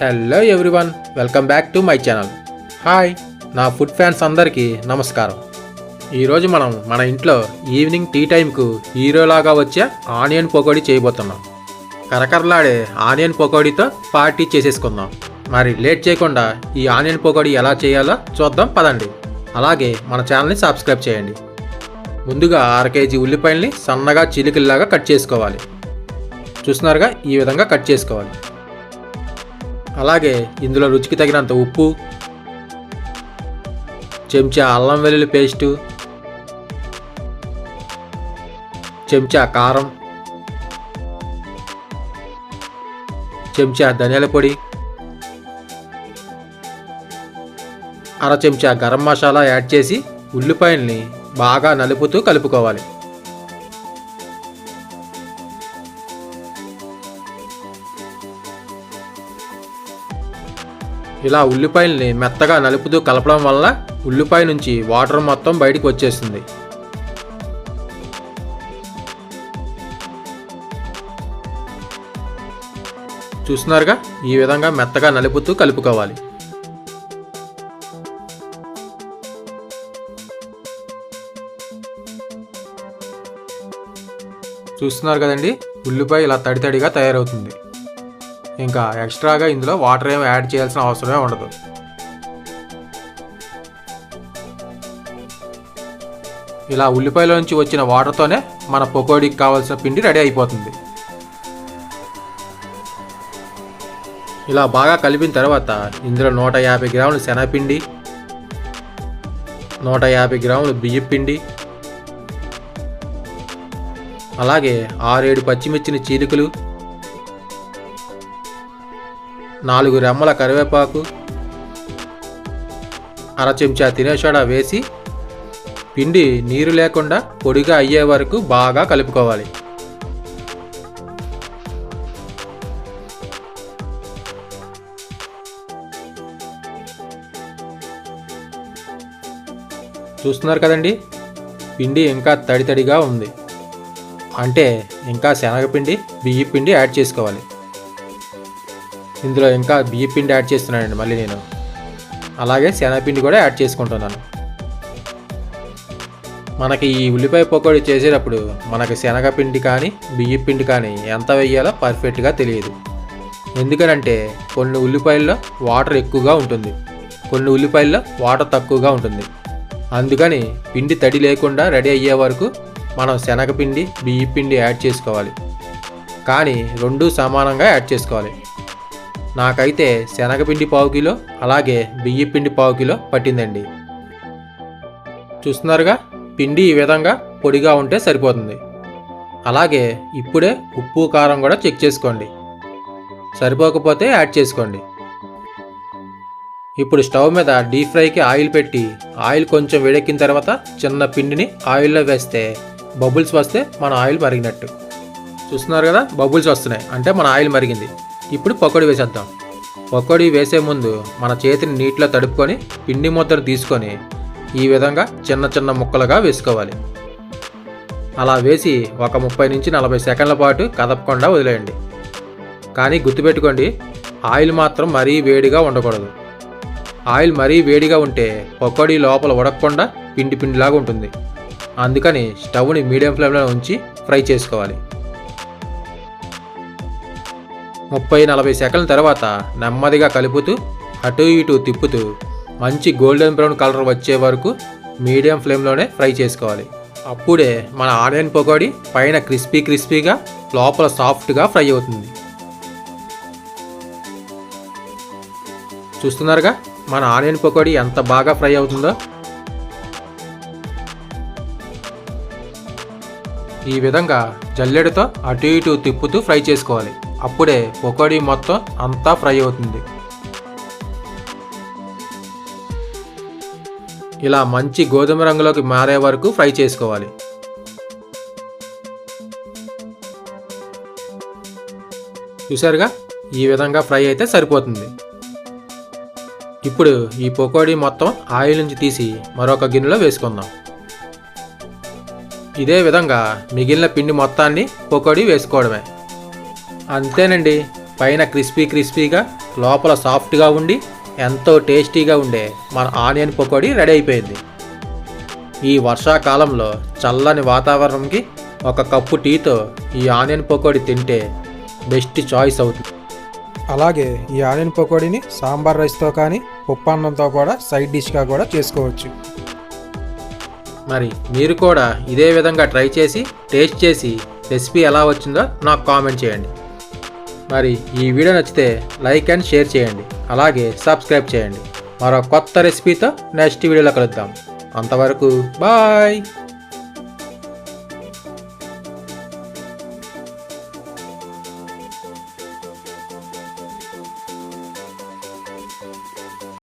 Hello everyone welcome back to my channel hi నా food fans అందరికీ నమస్కారం. ఈరోజు మనం మన ఇంట్లో ఈవినింగ్ టీ టైంకు హీరోలాగా వచ్చే ఆనియన్ పకోడీ చేయబోతున్నాం. కరకరలాడే ఆనియన్ పకోడీతో పార్టీ చేసేసుకుందాం. మరి లేట్ చేయకుండా ఈ ఆనియన్ పకోడీ ఎలా చేయాలో చూద్దాం పదండి. అలాగే మన ఛానల్ని సబ్స్క్రైబ్ చేయండి. ముందుగా అర కేజీ ఉల్లిపాయల్ని సన్నగా చిలికల్లాగా కట్ చేసుకోవాలి. చూస్తున్నారుగా ఈ విధంగా కట్ చేసుకోవాలి. అలాగే ఇందులో రుచికి తగినంత ఉప్పు చెంచా అల్లం వెల్లుల్లి పేస్టు చెంచా కారం చెంచా ధనియాల పొడి అర చెంచా గరం మసాలా యాడ్ చేసి ఉల్లిపాయల్ని బాగా నలుపుతూ కలుపుకోవాలి. ఇలా ఉల్లిపాయల్ని మెత్తగా నలుపుతూ కలపడం వల్ల ఉల్లిపాయ నుంచి వాటర్ మొత్తం బయటికి వచ్చేస్తుంది. చూస్తున్నారుగా? ఈ విధంగా మెత్తగా నలుపుతూ కలుపుకోవాలి. చూస్తున్నారు కదండి? ఉల్లిపాయ ఇలా తడి తడిగా తయారవుతుంది. ఇంకా ఎక్స్ట్రాగా ఇందులో వాటర్ ఏమి యాడ్ చేయాల్సిన అవసరమే ఉండదు. ఇలా ఉల్లిపాయల నుంచి వచ్చిన వాటర్తోనే మన పకోడీకి కావాల్సిన పిండి రెడీ అయిపోతుంది. ఇలా బాగా కలిపిన తర్వాత ఇందులో నూట యాభై గ్రాములు శనగపిండి నూట యాభై గ్రాములు బియ్యం పిండి అలాగే ఆరేడు పచ్చిమిర్చిన చీలికలు నాలుగు రెమ్మల కరివేపాకు అర చెంచా తినేసోడా వేసి పిండి నీరు లేకుండా పొడిగా అయ్యే వరకు బాగా కలుపుకోవాలి. చూస్తున్నారు కదండి? పిండి ఇంకా తడి తడిగా ఉంది. అంటే ఇంకా శనగపిండి బియ్య పిండి యాడ్ చేసుకోవాలి. ఇందులో ఇంకా బియ్య పిండి యాడ్ చేస్తున్నానండి మళ్ళీ నేను. అలాగే శనగపిండి కూడా యాడ్ చేసుకుంటున్నాను. మనకి ఈ ఉల్లిపాయ పకోడీ చేసేటప్పుడు మనకి శనగపిండి కానీ బియ్య పిండి కానీ ఎంత వేయాలో పర్ఫెక్ట్గా తెలియదు. ఎందుకనంటే కొన్ని ఉల్లిపాయల్లో వాటర్ ఎక్కువగా ఉంటుంది. కొన్ని ఉల్లిపాయల్లో వాటర్ తక్కువగా ఉంటుంది. అందుకని పిండి తడి లేకుండా రెడీ అయ్యే వరకు మనం శనగపిండి బియ్య పిండి యాడ్ చేసుకోవాలి. కానీ రెండు సమానంగా యాడ్ చేసుకోవాలి. నాకైతే శనగపిండి పావు కిలో అలాగే బియ్య పిండి పావు కిలో పట్టిందండి. చూస్తున్నారుగా పిండి ఈ విధంగా పొడిగా ఉంటే సరిపోతుంది. అలాగే ఇప్పుడే ఉప్పు కారం కూడా చెక్ చేసుకోండి. సరిపోకపోతే యాడ్ చేసుకోండి. ఇప్పుడు స్టవ్ మీద డీప్ ఫ్రైకి ఆయిల్ పెట్టి ఆయిల్ కొంచెం వేడెక్కిన తర్వాత చిన్న పిండిని ఆయిల్లో వేస్తే బబుల్స్ వస్తే మన ఆయిల్ మరిగినట్టు. చూస్తున్నారు కదా బబుల్స్ వస్తున్నాయి. అంటే మన ఆయిల్ మరిగింది. ఇప్పుడు పకోడీ వేసేద్దాం. పకోడీ వేసే ముందు మన చేతిని నీటిలో తడుపుకొని పిండి ముద్దను తీసుకొని ఈ విధంగా చిన్న చిన్న ముక్కలుగా వేసుకోవాలి. అలా వేసి ఒక ముప్పై నుంచి నలభై సెకండ్ల పాటు కదపకుండా వదిలేయండి. కానీ గుర్తుపెట్టుకోండి ఆయిల్ మాత్రం మరీ వేడిగా ఉండకూడదు. ఆయిల్ మరీ వేడిగా ఉంటే పకోడీ లోపల ఉడకకుండా పిండి పిండిలాగా ఉంటుంది. అందుకని స్టవ్ని మీడియం ఫ్లేమ్లో ఉంచి ఫ్రై చేసుకోవాలి. ముప్పై నలభై సెకండ్ల తర్వాత నెమ్మదిగా కలుపుతూ అటు ఇటు తిప్పుతూ మంచి గోల్డెన్ బ్రౌన్ కలర్ వచ్చే వరకు మీడియం ఫ్లేమ్లోనే ఫ్రై చేసుకోవాలి. అప్పుడే మన ఆనియన్ పకోడీ పైన క్రిస్పీ క్రిస్పీగా లోపల సాఫ్ట్గా ఫ్రై అవుతుంది. చూస్తున్నారుగా మన ఆనియన్ పకోడీ ఎంత బాగా ఫ్రై అవుతుందో? ఈ విధంగా జల్లెడతో అటు ఇటు తిప్పుతూ ఫ్రై చేసుకోవాలి. అప్పుడే పకోడీ మొత్తం అంతా ఫ్రై అవుతుంది. ఇలా మంచి గోధుమ రంగులోకి మారే వరకు ఫ్రై చేసుకోవాలి. చూసారుగా ఈ విధంగా ఫ్రై అయితే సరిపోతుంది. ఇప్పుడు ఈ పకోడీ మొత్తం ఆయిల్ నుంచి తీసి మరొక గిన్నెలో వేసుకుందాం. ఇదే విధంగా మిగిలిన పిండి మొత్తాన్ని పకోడీ వేసుకోవడమే. అంతేనండి. పైన క్రిస్పీ క్రిస్పీగా లోపల సాఫ్ట్గా ఉండి ఎంతో టేస్టీగా ఉండే మన ఆనియన్ పకోడీ రెడీ అయిపోయింది. ఈ వర్షాకాలంలో చల్లని వాతావరణంకి ఒక కప్పు టీతో ఈ ఆనియన్ పకోడీ తింటే బెస్ట్ చాయిస్ అవుతుంది. అలాగే ఈ ఆనియన్ పకోడీని సాంబార్ రైస్తో కానీ ఉప్పన్నంతో కూడా సైడ్ డిష్గా కూడా చేసుకోవచ్చు. మరి మీరు కూడా ఇదే విధంగా ట్రై చేసి టేస్ట్ చేసి రెసిపీ ఎలా వచ్చిందో నాకు కామెంట్ చేయండి. మరి ఈ వీడియో నచ్చితే లైక్ అండ్ షేర్ చేయండి. అలాగే సబ్స్క్రైబ్ చేయండి. మరో కొత్త రెసిపీతో నెక్స్ట్ వీడియోలో కలుద్దాం. అంతవరకు బాయ్!